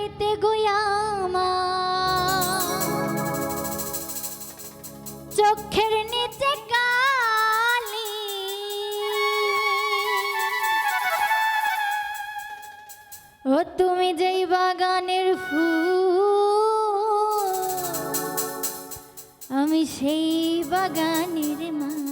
ফুটাইতে গোয়ামা চোখের নিচে কালি। ও তুমি যেই বাগানের ফুল আমি সেই বাগানের মালি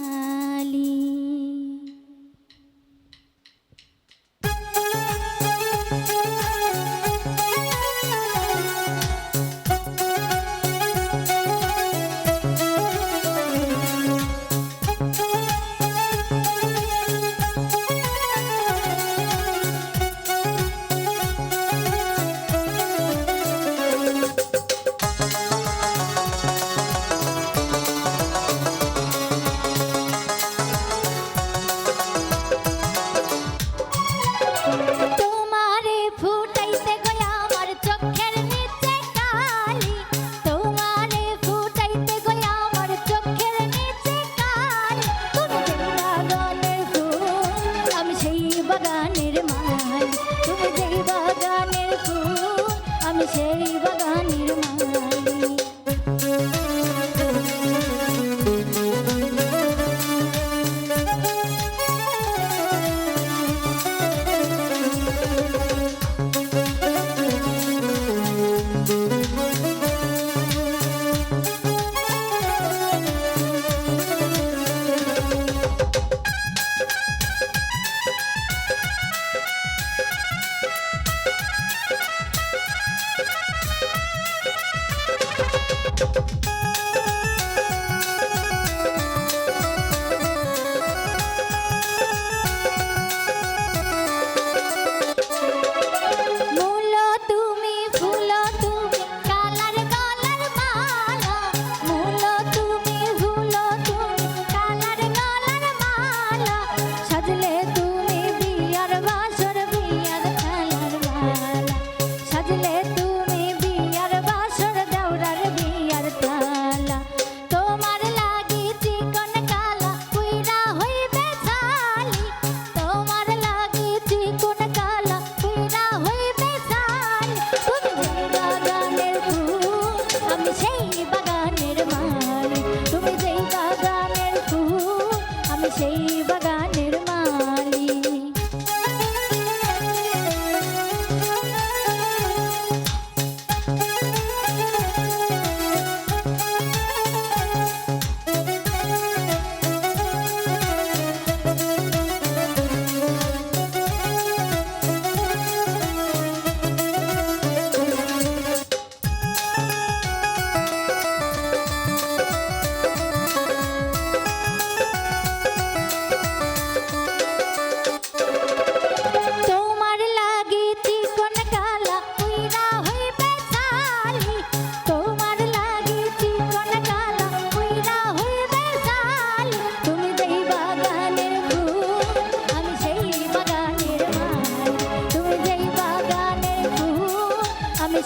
えて。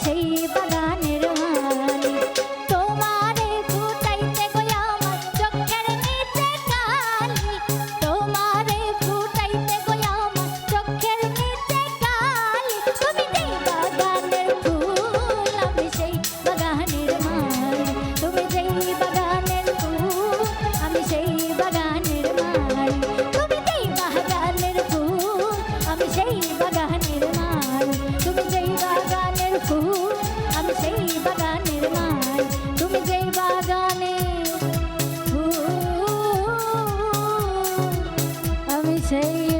সেই বালা take